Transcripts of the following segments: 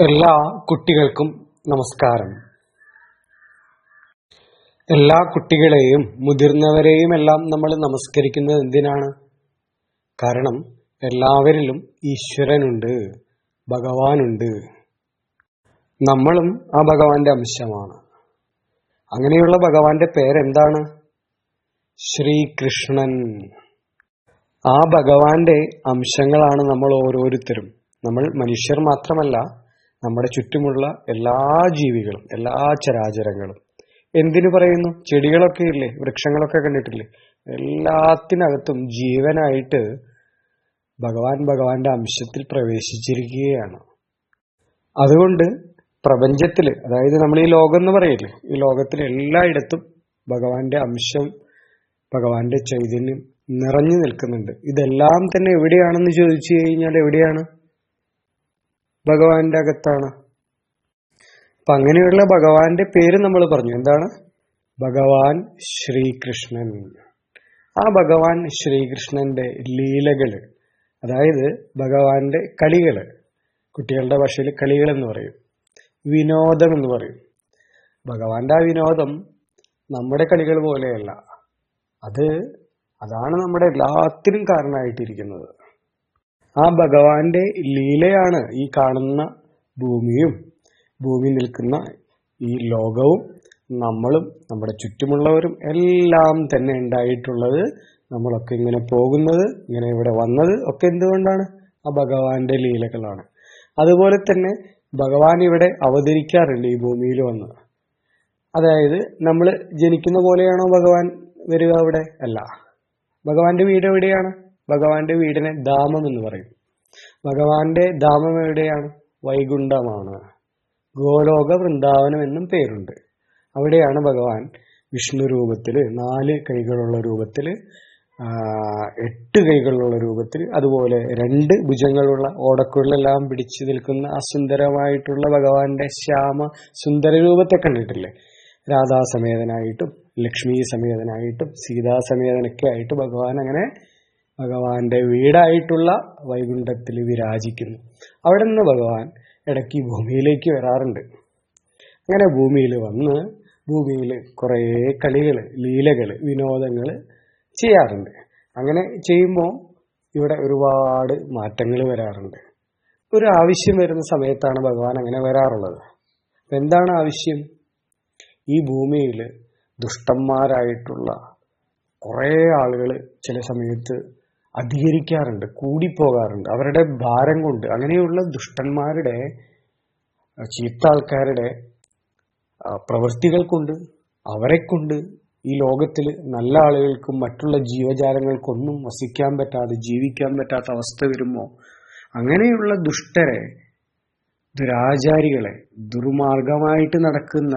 എല്ലാ കുട്ടികൾക്കും നമസ്കാരം. എല്ലാ കുട്ടികളെയും മുതിർന്നവരെയും എല്ലാം നമ്മൾ നമസ്കരിക്കുന്നത് എന്തിനാണ്? കാരണം എല്ലാവരിലും ഈശ്വരനുണ്ട് ഭഗവാനുണ്ട്. നമ്മളും ആ ഭഗവാന്റെ അംശമാണ്. അങ്ങനെയുള്ള ഭഗവാന്റെ പേരെന്താണ്? ശ്രീകൃഷ്ണൻ. ആ ഭഗവാന്റെ അംശങ്ങളാണ് നമ്മൾ ഓരോരുത്തരും. നമ്മൾ മനുഷ്യർ മാത്രമല്ല നമ്മുടെ ചുറ്റുമുള്ള എല്ലാ ജീവികളും എല്ലാ ചരാചരങ്ങളും. എന്തിനു പറയുന്നു? ചെടികളൊക്കെ ഇല്ലേ? വൃക്ഷങ്ങളൊക്കെ കണ്ടിട്ടില്ലേ? എല്ലാത്തിനകത്തും ജീവനായിട്ട് ഭഗവാൻ ഭഗവാന്റെ അംശത്തിൽ പ്രവേശിച്ചിരിക്കുകയാണ്. അതുകൊണ്ട് പ്രപഞ്ചത്തിൽ അതായത് നമ്മൾ ഈ ലോകം എന്ന് പറയില്ലേ? ഈ ലോകത്തിൽ എല്ലായിടത്തും ഭഗവാന്റെ അംശം ഭഗവാന്റെ ചൈതന്യം നിറഞ്ഞു നിൽക്കുന്നുണ്ട്. ഇതെല്ലാം തന്നെ എവിടെയാണെന്ന് ചോദിച്ചു കഴിഞ്ഞാൽ എവിടെയാണ്? ഭഗവാന്റെ അകത്താണ് അപ്പൊ അങ്ങനെയുള്ള ഭഗവാന്റെ പേര് നമ്മൾ പറഞ്ഞു. എന്താണ്? ഭഗവാൻ ശ്രീകൃഷ്ണൻ. ആ ഭഗവാൻ ശ്രീകൃഷ്ണന്റെ ലീലകൾ അതായത് ഭഗവാന്റെ കളികൾ കുട്ടികളുടെ ഭാഷയിൽ കളികൾ എന്ന് പറയും വിനോദം എന്ന് പറയും. ഭഗവാന്റെ ആ വിനോദം നമ്മുടെ കളികൾ പോലെയല്ല. അത് അതാണ് നമ്മുടെ എല്ലാത്തിനും കാരണമായിട്ടിരിക്കുന്നത്. ആ ഭഗവാന്റെ ലീലയാണ് ഈ കാണുന്ന ഭൂമിയും. ഭൂമി നിൽക്കുന്ന ഈ ലോകവും നമ്മളും നമ്മുടെ ചുറ്റുമുള്ളവരും എല്ലാം തന്നെ ഉണ്ടായിട്ടുള്ളത് നമ്മളൊക്കെ ഇങ്ങനെ പോകുന്നത് ഇങ്ങനെ ഇവിടെ വന്നത് ഒക്കെ എന്തുകൊണ്ടാണ്? ആ ഭഗവാന്റെ ലീലകളാണ്. അതുപോലെ തന്നെ ഭഗവാൻ ഇവിടെ അവതരിക്കാറുണ്ട് ഈ ഭൂമിയിൽ വന്ന്. അതായത് നമ്മൾ ജനിക്കുന്ന പോലെയാണോ ഭഗവാൻ വരിക അവിടെ? അല്ല. ഭഗവാന്റെ വീട് എവിടെയാണ്? ഭഗവാന്റെ വീടിനെ ധാമം എന്ന് പറയും. ഭഗവാന്റെ ധാമം എവിടെയാണ്? വൈകുണ്ഠമാണ്. ഗോലോക വൃന്ദാവനം എന്നും പേരുണ്ട്. അവിടെയാണ് ഭഗവാൻ വിഷ്ണു രൂപത്തിൽ നാല് കൈകളുള്ള രൂപത്തിൽ എട്ട് കൈകളുള്ള രൂപത്തിൽ അതുപോലെ രണ്ട് ഭുജങ്ങളുള്ള ഓടക്കുഴലെല്ലാം പിടിച്ചു നിൽക്കുന്ന ആ സുന്ദരമായിട്ടുള്ള ഭഗവാന്റെ ശ്യാമ സുന്ദര രൂപത്തെ കണ്ടിട്ടില്ലേ? രാധാസമേതനായിട്ടും ലക്ഷ്മി സമേതനായിട്ടും സീതാസമേതനൊക്കെ ആയിട്ട് ഭഗവാൻ അങ്ങനെ ഭഗവാന്റെ വീടായിട്ടുള്ള വൈകുണ്ഠത്തിൽ വിരാജിക്കുന്നു. അവിടെ നിന്ന് ഭഗവാൻ ഇടയ്ക്ക് ഭൂമിയിലേക്ക് വരാറുണ്ട്. അങ്ങനെ ഭൂമിയിൽ വന്ന് ഭൂമിയിൽ കുറേ കളികൾ ലീലകൾ വിനോദങ്ങൾ ചെയ്യാറുണ്ട്. അങ്ങനെ ചെയ്യുമ്പോൾ ഇവിടെ ഒരുപാട് മാറ്റങ്ങൾ വരാറുണ്ട്. ഒരു ആവശ്യം വരുന്ന സമയത്താണ് ഭഗവാൻ അങ്ങനെ വരാറുള്ളത്. എന്താണ് ആവശ്യം? ഈ ഭൂമിയിൽ ദുഷ്ടന്മാരായിട്ടുള്ള കുറേ ആളുകൾ ചില സമയത്ത് അധികരിക്കാറുണ്ട് കൂടിപ്പോകാറുണ്ട്. അവരുടെ ഭാരം കൊണ്ട് അങ്ങനെയുള്ള ദുഷ്ടന്മാരുടെ ചീത്ത ആൾക്കാരുടെ പ്രവൃത്തികൾ കൊണ്ട് അവരെ കൊണ്ട് ഈ ലോകത്തിൽ നല്ല ആളുകൾക്കും മറ്റുള്ള ജീവജാലങ്ങൾക്കൊന്നും വസിക്കാൻ പറ്റാതെ ജീവിക്കാൻ പറ്റാത്ത അവസ്ഥ വരുമ്പോൾ അങ്ങനെയുള്ള ദുഷ്ടരെ ദുരാചാരികളെ ദുർമാർഗമായിട്ട് നടക്കുന്ന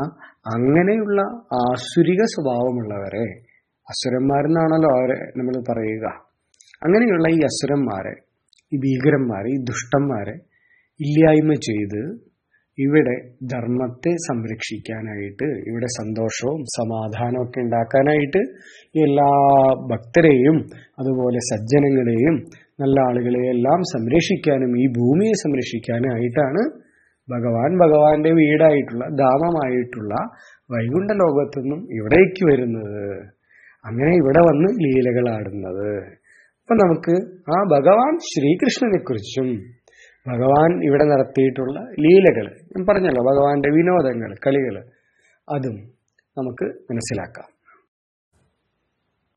അങ്ങനെയുള്ള ആസുരിക സ്വഭാവമുള്ളവരെ അസുരന്മാരെന്നാണല്ലോ അവരെ നമ്മൾ പറയുക. അങ്ങനെയുള്ള ഈ അസുരന്മാരെ ഈ ഭീകരന്മാരെ ഈ ദുഷ്ടന്മാരെ ഇല്ലായ്മ ചെയ്ത് ഇവിടെ ധർമ്മത്തെ സംരക്ഷിക്കാനായിട്ട് ഇവിടെ സന്തോഷവും സമാധാനവും ഒക്കെ ഉണ്ടാക്കാനായിട്ട് എല്ലാ ഭക്തരെയും അതുപോലെ സജ്ജനങ്ങളെയും നല്ല ആളുകളെയും എല്ലാം സംരക്ഷിക്കാനും ഈ ഭൂമിയെ സംരക്ഷിക്കാനായിട്ടാണ് ഭഗവാൻ ഭഗവാന്റെ വീടായിട്ടുള്ള ധാമമായിട്ടുള്ള വൈകുണ്ഠ ലോകത്തുനിന്നും ഇവിടേക്ക് വരുന്നത്. അങ്ങനെ ഇവിടെ വന്ന് ലീലകളാടുന്നത്. അപ്പൊ നമുക്ക് ആ ഭഗവാൻ ശ്രീകൃഷ്ണനെ കുറിച്ചും ഭഗവാൻ ഇവിടെ നടത്തിയിട്ടുള്ള ലീലകൾ ഞാൻ പറഞ്ഞല്ലോ ഭഗവാന്റെ വിനോദങ്ങൾ കളികൾ അതും നമുക്ക് മനസ്സിലാക്കാം.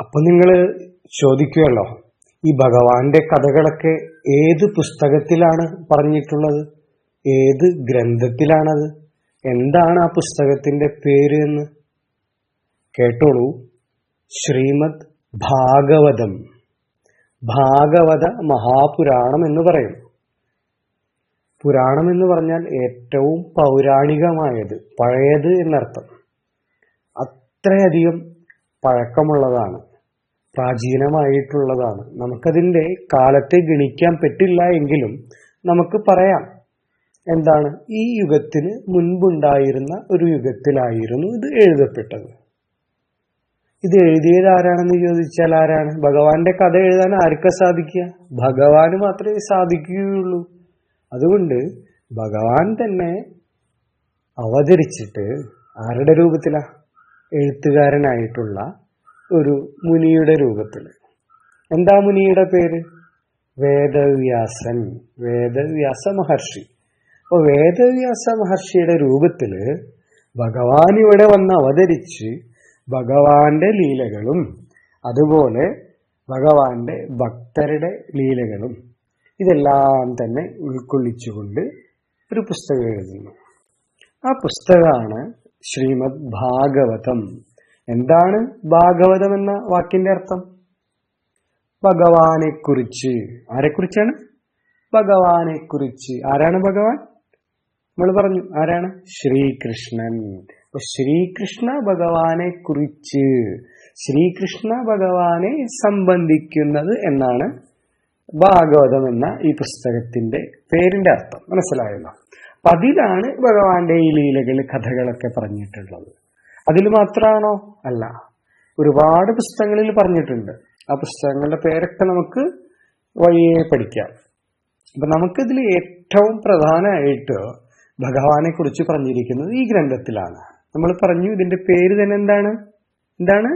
അപ്പൊ നിങ്ങൾ ചോദിക്കുമല്ലോ ഈ ഭഗവാന്റെ കഥകളൊക്കെ ഏത് പുസ്തകത്തിലാണ് പറഞ്ഞിട്ടുള്ളത്? ഏത് ഗ്രന്ഥത്തിലാണത്? എന്താണ് ആ പുസ്തകത്തിന്റെ പേര് എന്ന്? കേട്ടോളൂ. ശ്രീമദ് ഭാഗവതം. ഭാഗവത മഹാപുരാണം എന്ന് പറയും. പുരാണം എന്ന് പറഞ്ഞാൽ ഏറ്റവും പൗരാണികമായത് പഴയത് എന്നർത്ഥം. അത്രയധികം പഴക്കമുള്ളതാണ് പ്രാചീനമായിട്ടുള്ളതാണ്. നമുക്കതിന്റെ കാലത്തെ ഗണിക്കാൻ പറ്റില്ല എങ്കിലും നമുക്ക് പറയാം. എന്താണ്? ഈ യുഗത്തിന് മുൻപുണ്ടായിരുന്ന ഒരു യുഗത്തിലായിരുന്നു ഇത് എഴുതപ്പെട്ടത്. ഇത് എഴുതിയത് ആരാണെന്ന് ചോദിച്ചാൽ ആരാണ്? ഭഗവാന്റെ കഥ എഴുതാൻ ആർക്ക സാധിക്കുക? ഭഗവാന് മാത്രമേ സാധിക്കുകയുള്ളൂ. അതുകൊണ്ട് ഭഗവാൻ തന്നെ അവതരിച്ചിട്ട് ആരുടെ രൂപത്തിലാ? എഴുത്തുകാരനായിട്ടുള്ള ഒരു മുനിയുടെ രൂപത്തിൽ. എന്താ മുനിയുടെ പേര്? വേദവ്യാസൻ. വേദവ്യാസ മഹർഷി. അപ്പൊ വേദവ്യാസ മഹർഷിയുടെ രൂപത്തിൽ ഭഗവാൻ ഇവിടെ വന്ന് അവതരിച്ച് ഭഗവാന്റെ ലീലകളും അതുപോലെ ഭഗവാന്റെ ഭക്തരുടെ ലീലകളും ഇതെല്ലാം തന്നെ ഉൾക്കൊള്ളിച്ചുകൊണ്ട് ഒരു പുസ്തകം എഴുതുന്നു. ആ പുസ്തകമാണ് ശ്രീമദ് ഭാഗവതം. എന്താണ് ഭാഗവതം എന്ന വാക്കിന്റെ അർത്ഥം? ഭഗവാനെ കുറിച്ച് ആരെക്കുറിച്ചാണ്? ഭഗവാനെ കുറിച്ച് ആരാണ് ഭഗവാൻ? നമ്മൾ പറഞ്ഞു ആരാണ്? ശ്രീകൃഷ്ണൻ. അപ്പൊ ശ്രീകൃഷ്ണ ഭഗവാനെ കുറിച്ച് ശ്രീകൃഷ്ണ ഭഗവാനെ സംബന്ധിക്കുന്നത് എന്നാണ് ഭാഗവതം എന്ന ഈ പുസ്തകത്തിന്റെ പേരിന്റെ അർത്ഥം. മനസ്സിലായല്ലോ? അപ്പൊ അതിലാണ് ഭഗവാന്റെ ഈ ലീലകൾ കഥകളൊക്കെ പറഞ്ഞിട്ടുള്ളത്. അതിൽ മാത്രമാണോ അല്ല. ഒരുപാട് പുസ്തകങ്ങളിൽ പറഞ്ഞിട്ടുണ്ട്. ആ പുസ്തകങ്ങളുടെ പേരൊക്കെ നമുക്ക് വഴിയെ പഠിക്കാം. അപ്പൊ നമുക്കിതിൽ ഏറ്റവും പ്രധാനമായിട്ട് ഭഗവാനെ കുറിച്ച് പറഞ്ഞിരിക്കുന്നത് ഈ ഗ്രന്ഥത്തിലാണ്. നമ്മൾ പറഞ്ഞു ഇതിന്റെ പേര് തന്നെ എന്താണ്? എന്താണ്?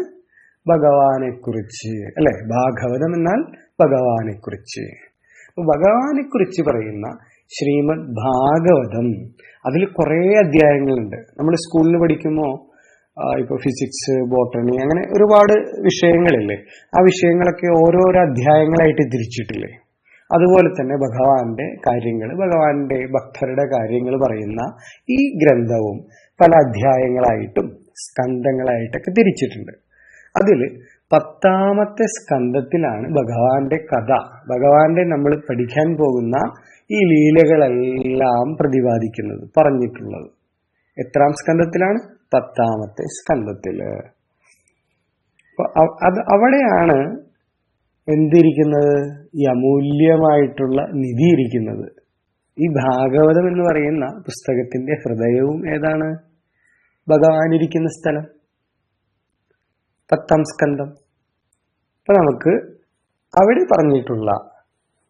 ഭഗവാനെ കുറിച്ച് അല്ലെ? ഭാഗവതം എന്നാൽ ഭഗവാനെ കുറിച്ച് ഭഗവാനെ കുറിച്ച് പറയുന്ന ശ്രീമദ് ഭാഗവതം അതിൽ കുറെ അധ്യായങ്ങളുണ്ട്. നമ്മൾ സ്കൂളിൽ പഠിക്കുമ്പോൾ ഇപ്പൊ ഫിസിക്സ് ബോട്ടണി അങ്ങനെ ഒരുപാട് വിഷയങ്ങളില്ലേ? ആ വിഷയങ്ങളൊക്കെ ഓരോരോ അധ്യായങ്ങളായിട്ട് തിരിച്ചിട്ടില്ലേ? അതുപോലെ തന്നെ ഭഗവാന്റെ കാര്യങ്ങൾ ഭഗവാന്റെ ഭക്തരുടെ കാര്യങ്ങൾ പറയുന്ന ഈ ഗ്രന്ഥവും പല അധ്യായങ്ങളായിട്ടും സ്കന്ധങ്ങളായിട്ടൊക്കെ തിരിച്ചിട്ടുണ്ട്. അതിൽ പത്താമത്തെ സ്കന്ധത്തിലാണ് ഭഗവാന്റെ കഥ. ഭഗവാന്റെ നമ്മൾ പഠിക്കാൻ പോകുന്ന ഈ ലീലകളെല്ലാം പ്രതിപാദിക്കുന്നത് പറഞ്ഞിട്ടുള്ളത്. എത്രാം സ്കന്ധത്തിലാണ്? പത്താമത്തെ സ്കന്ധത്തിൽ. അത് അവിടെയാണ് എന്തിരിക്കുന്നത്? ഈ അമൂല്യമായിട്ടുള്ള നിധി ഇരിക്കുന്നത്. ഈ ഭാഗവതം എന്ന് പറയുന്ന പുസ്തകത്തിന്റെ ഹൃദയവും ഏതാണ്? ഭഗവാൻ ഇരിക്കുന്ന സ്ഥലം. പത്താം സ്കന്ധം. അപ്പൊ നമുക്ക് അവിടെ പറഞ്ഞിട്ടുള്ള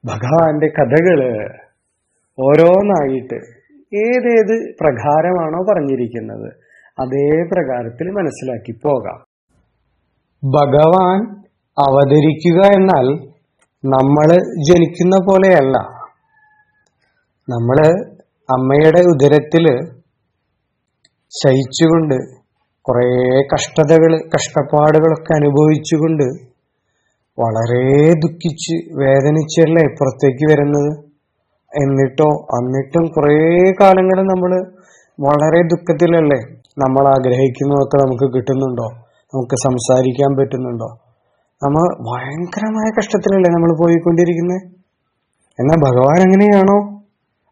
ഭഗവാന്റെ കഥകൾ ഓരോന്നായിട്ട് ഏതേത് പ്രകാരമാണോ പറഞ്ഞിരിക്കുന്നത് അതേ പ്രകാരത്തിൽ മനസ്സിലാക്കി പോകാം. ഭഗവാൻ അവതരിക്കുക എന്നാൽ നമ്മൾ ജനിക്കുന്ന പോലെയല്ല. നമ്മൾ അമ്മയുടെ ഉദരത്തിൽ ശയിച്ചുകൊണ്ട് കുറേ കഷ്ടതകൾ കഷ്ടപ്പാടുകളൊക്കെ അനുഭവിച്ചുകൊണ്ട് വളരെ ദുഃഖിച്ച് വേദനിച്ചല്ലേ പുറത്തേക്ക് വരുന്നത്? എന്നിട്ടോ എന്നിട്ടും കുറേ കാലങ്ങൾ നമ്മൾ വളരെ ദുഃഖത്തിലല്ലേ നമ്മൾ ആഗ്രഹിക്കുന്നതൊക്കെ നമുക്ക് കിട്ടുന്നുണ്ടോ? നമുക്ക് സംസാരിക്കാൻ പറ്റുന്നുണ്ടോ? നമ്മൾ ഭയങ്കരമായ കഷ്ടത്തിലല്ലേ നമ്മൾ പോയിക്കൊണ്ടിരിക്കുന്നത് എന്നാൽ ഭഗവാൻ അങ്ങനെയാണോ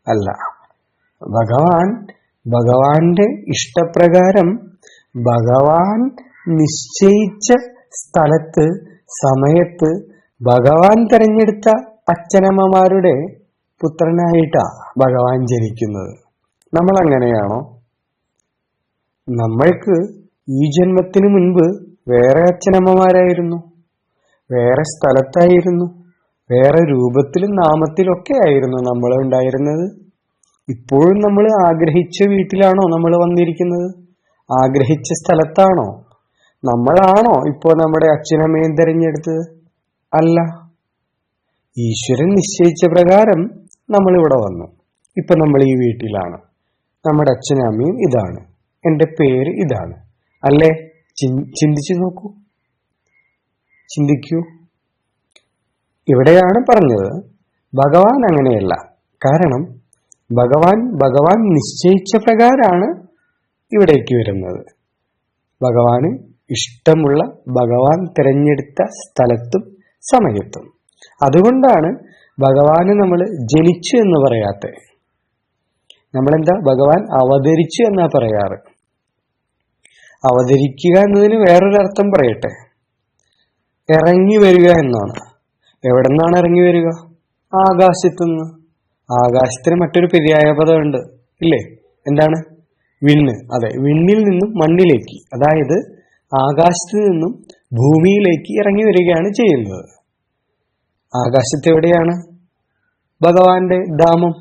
അല്ല ഭഗവാൻ ഭഗവാന്റെ ഇഷ്ടപ്രകാരം ഭഗവാൻ നിശ്ചയിച്ച സ്ഥലത്ത് സമയത്ത് ഭഗവാൻ തെരഞ്ഞെടുത്ത അച്ഛനമ്മമാരുടെ പുത്രനായിട്ടാ ഭഗവാൻ ജനിക്കുന്നത്. നമ്മൾ അങ്ങനെയാണോ നമ്മൾക്ക് ഈ ജന്മത്തിന് മുൻപ് വേറെ അച്ഛനമ്മമാരായിരുന്നു. വേറെ സ്ഥലത്തായിരുന്നു. വേറെ രൂപത്തിലും നാമത്തിലൊക്കെ ആയിരുന്നു നമ്മൾ ഉണ്ടായിരുന്നത്. ഇപ്പോഴും നമ്മൾ ആഗ്രഹിച്ച വീട്ടിലാണോ നമ്മൾ വന്നിരിക്കുന്നത്? ആഗ്രഹിച്ച സ്ഥലത്താണോ? നമ്മളാണോ ഇപ്പോൾ നമ്മുടെ അച്ഛനമ്മയും തിരഞ്ഞെടുത്തത്? അല്ല. ഈശ്വരൻ നിശ്ചയിച്ച പ്രകാരം നമ്മൾ ഇവിടെ വന്നു. ഇപ്പൊ നമ്മൾ ഈ വീട്ടിലാണ്. നമ്മുടെ അച്ഛനും അമ്മയും ഇതാണ്. എന്റെ പേര് ഇതാണ്. അല്ലേ? ചിന്തിച്ചു നോക്കൂ. ചിന്തിക്കൂ. ഇവിടെയാണ് പറഞ്ഞത് ഭഗവാൻ അങ്ങനെയല്ല. കാരണം ഭഗവാൻ ഭഗവാൻ നിശ്ചയിച്ച പ്രകാരമാണ് ഇവിടേക്ക് വരുന്നത്. ഭഗവാന് ഇഷ്ടമുള്ള ഭഗവാൻ തിരഞ്ഞെടുത്ത സ്ഥലത്തും സമയത്തും. അതുകൊണ്ടാണ് ഭഗവാന് നമ്മൾ ജനിച്ചു എന്ന് പറയാത്തെ. നമ്മളെന്താ? ഭഗവാൻ അവതരിച്ചു എന്നാ പറയാറ്. അവതരിക്കുക എന്നതിന് വേറൊരർത്ഥം പറയട്ടെ. ഇറങ്ങി വരിക എന്നാണ്. എവിടെ നിന്നാണ് ഇറങ്ങി വരിക? ആകാശത്തുനിന്ന്. ആകാശത്തിന് മറ്റൊരു പര്യായ ഇല്ലേ? എന്താണ്? വിണ്ണ്. അതെ വിണ്ണിൽ നിന്നും മണ്ണിലേക്ക് അതായത് ആകാശത്ത് നിന്നും ഭൂമിയിലേക്ക് ഇറങ്ങി വരികയാണ് ചെയ്യുന്നത്. ആകാശത്ത് എവിടെയാണ്? ഭഗവാന്റെ ധാമം.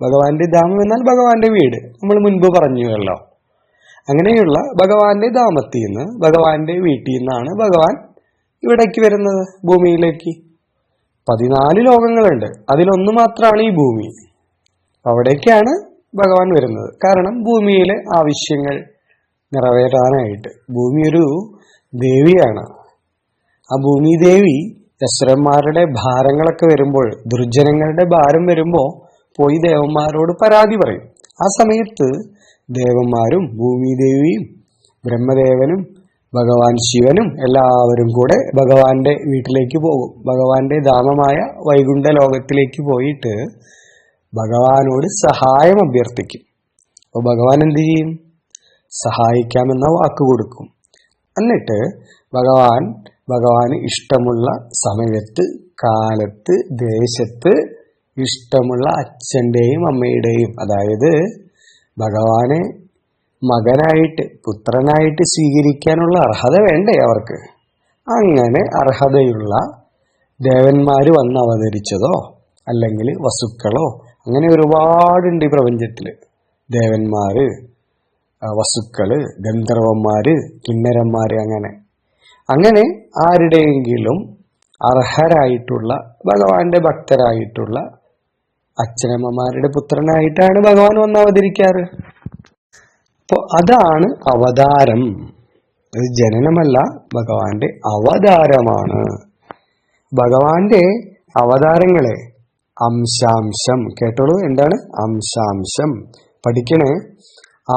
ഭഗവാന്റെ ധാമം എന്നാൽ ഭഗവാന്റെ വീട്. നമ്മൾ മുൻപ് പറഞ്ഞുവല്ലോ. അങ്ങനെയുള്ള ഭഗവാന്റെ ധാമത്തിൽ നിന്ന് ഭഗവാന്റെ വീട്ടിൽ നിന്നാണ് ഭഗവാൻ ഇവിടേക്ക് വരുന്നത് ഭൂമിയിലേക്ക്. പതിനാല് ലോകങ്ങളുണ്ട്. അതിലൊന്ന് മാത്രമാണ് ഈ ഭൂമി. അവിടേക്കാണ് ഭഗവാൻ വരുന്നത്. കാരണം ഭൂമിയിലെ ആവശ്യങ്ങൾ നിറവേറാനായിട്ട്. ഭൂമി ഒരു ദേവിയാണ്. ആ ഭൂമി ദേവി ദശരന്മാരുടെ ഭാരങ്ങളൊക്കെ വരുമ്പോൾ ദുർജനങ്ങളുടെ ഭാരം വരുമ്പോൾ പോയി ദേവന്മാരോട് പരാതി പറയും. ആ സമയത്ത് ദേവന്മാരും ഭൂമി ദേവിയും ബ്രഹ്മദേവനും ഭഗവാൻ ശിവനും എല്ലാവരും കൂടെ ഭഗവാന്റെ വീട്ടിലേക്ക് പോകും. ഭഗവാന്റെ ധാമമായ വൈകുണ്ഠ ലോകത്തിലേക്ക് പോയിട്ട് ഭഗവാനോട് സഹായം അഭ്യർത്ഥിക്കും. അപ്പോൾ ഭഗവാൻ എന്ത് ചെയ്യും? സഹായിക്കാമെന്ന വാക്ക് കൊടുക്കും. എന്നിട്ട് ഭഗവാൻ ഭഗവാന് ഇഷ്ടമുള്ള സമയത്ത് കാലത്ത് ദേശത്ത് ഇഷ്ടമുള്ള അച്ഛന്റെയും അമ്മയുടെയും അതായത് ഭഗവാനെ മകനായിട്ട് പുത്രനായിട്ട് സ്വീകരിക്കാനുള്ള അർഹത വേണ്ടേ അവർക്ക്? അങ്ങനെ അർഹതയുള്ള ദേവന്മാർ വന്ന് അവതരിച്ചതോ അല്ലെങ്കിൽ വസുക്കളോ അങ്ങനെ ഒരുപാടുണ്ട് ഈ പ്രപഞ്ചത്തിൽ ദേവന്മാര് വസുക്കൾ വസുക്കൾ ഗന്ധർവന്മാര് കിന്നരന്മാര് അങ്ങനെ. അങ്ങനെ ആരുടെയെങ്കിലും അർഹരായിട്ടുള്ള ഭഗവാന്റെ ഭക്തരായിട്ടുള്ള അച്ഛനമ്മമാരുടെ പുത്രനായിട്ടാണ് ഭഗവാൻ വന്ന് അവതരിക്കാറ്. അപ്പോ അതാണ് അവതാരം. അത് ജനനമല്ല ഭഗവാന്റെ അവതാരമാണ്. ഭഗവാന്റെ അവതാരങ്ങളെ അംശാംശം. കേട്ടോളൂ എന്താണ്? അംശാംശം. പഠിക്കണേ.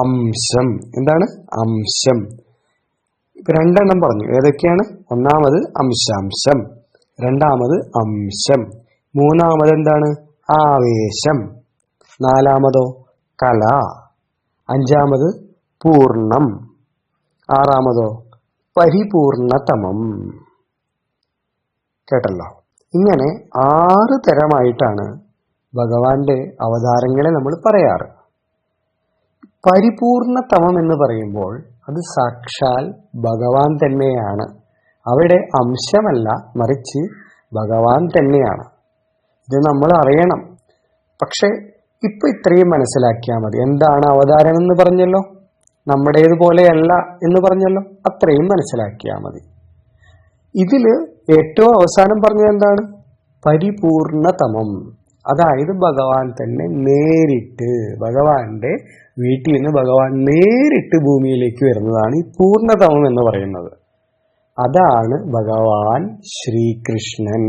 അംശം. എന്താണ്? അംശം. രണ്ടെണ്ണം പറഞ്ഞു. ഏതൊക്കെയാണ്? ഒന്നാമത് അംശാംശം. രണ്ടാമത് അംശം. മൂന്നാമത് എന്താണ്? ആവേശം. നാലാമതോ? കല. അഞ്ചാമത് പൂർണം ആറാമതോ പരിപൂർണതമം. കേട്ടല്ലോ? ഇങ്ങനെ ആറ് തരമായിട്ടാണ് ഭഗവാന്റെ അവതാരങ്ങളെ നമ്മൾ പറയാറ്. പരിപൂർണതമം എന്ന് പറയുമ്പോൾ അത് സാക്ഷാൽ ഭഗവാൻ തന്നെയാണ്. അവിടെ അംശമല്ല മറിച്ച് ഭഗവാൻ തന്നെയാണ്. ഇത് നമ്മൾ അറിയണം. പക്ഷെ ഇപ്പൊ ഇത്രയും മനസ്സിലാക്കിയാൽ മതി. എന്താണ് അവതാരം എന്ന് പറഞ്ഞല്ലോ? നമ്മുടേതുപോലെയല്ല എന്ന് പറഞ്ഞല്ലോ? അത്രയും മനസ്സിലാക്കിയാൽ മതി. ഇതിൽ ഏറ്റവും അവസാനം പറഞ്ഞത് എന്താണ്? പരിപൂർണതമം. അതായത് ഭഗവാൻ തന്നെ നേരിട്ട് ഭഗവാന്റെ വീട്ടിൽ നിന്ന് ഭഗവാൻ നേരിട്ട് ഭൂമിയിലേക്ക് വരുന്നതാണ് ഈ പൂർണതമം എന്ന് പറയുന്നത്. അതാണ് ഭഗവാൻ ശ്രീകൃഷ്ണൻ.